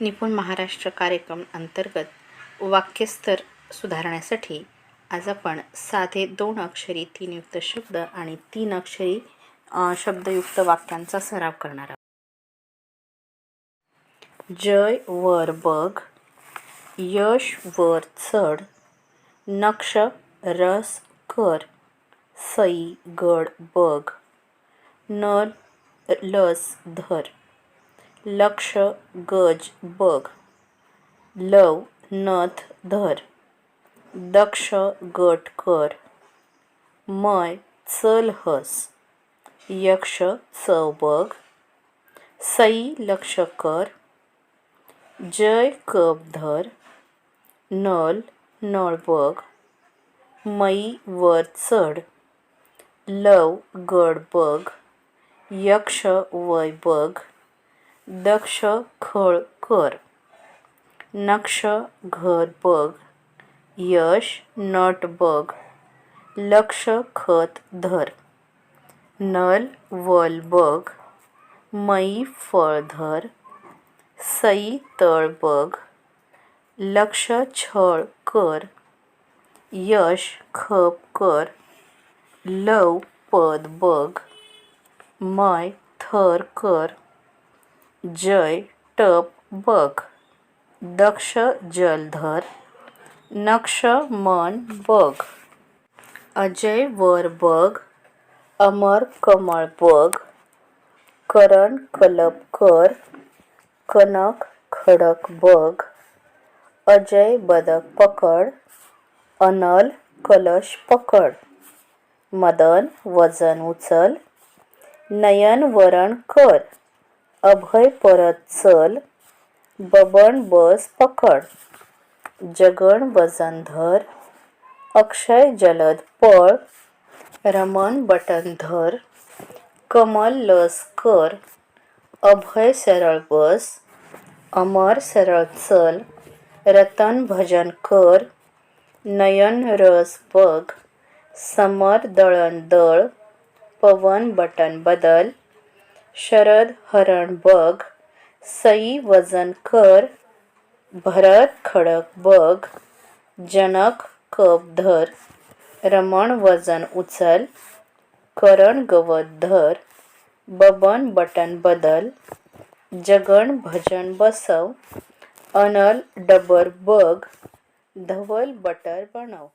निपुण महाराष्ट्र कार्यक्रम अंतर्गत वाक्यस्तर सुधारण्यासाठी आज आपण साधे दोन अक्षरी तीनयुक्त शब्द आणि तीन अक्षरी शब्दयुक्त वाक्यांचा सराव करणार आहोत. जय वर बघ यश वर चढ नक्ष रस कर सई गड बघ नर लस धर. लक्ष गज बघ. लव नथ धर. दक्ष गट कर. मय चल हस. यक्ष चव बघ. सई लक्ष कर. जय कप धर. नल नळ बघ. मई वर चढ. लव गड बघ. यक्ष वय बघ. दक्ष खळ कर. नक्ष घर बघ. यश नट बघ. लक्ष खत धर. नल वल बघ. मई फळ धर. सई तळ बघ. लक्ष छळ कर. यश खप कर. लव पद बघ. मय थर कर. जय टप बघ. दक्ष जलधर नक्ष मन बघ. अजय वर बघ. अमर कमळ बघ. करण कलप कर. कनक खडक बघ. अजय बदक पकड. अनल कलश पकड. मदन वजन उचल. नयन वरण कर. अभय परत चल बबन बस पकड जगण वजन धर अक्षय जलद पळ रमन बटन धर कमल लस कर अभय सरळ बस अमर सरळ चल रतन भजन कर नयन रस बघ समर दळण दळ पवन बटन बदल शरद हरण बघ सई वजन कर भरत खडक बघ जनक कप धर रमण वजन उचल करण गवत धर बबन बटन बदल जगण भजन बसव अनल डबर बघ धवल बटर बनव.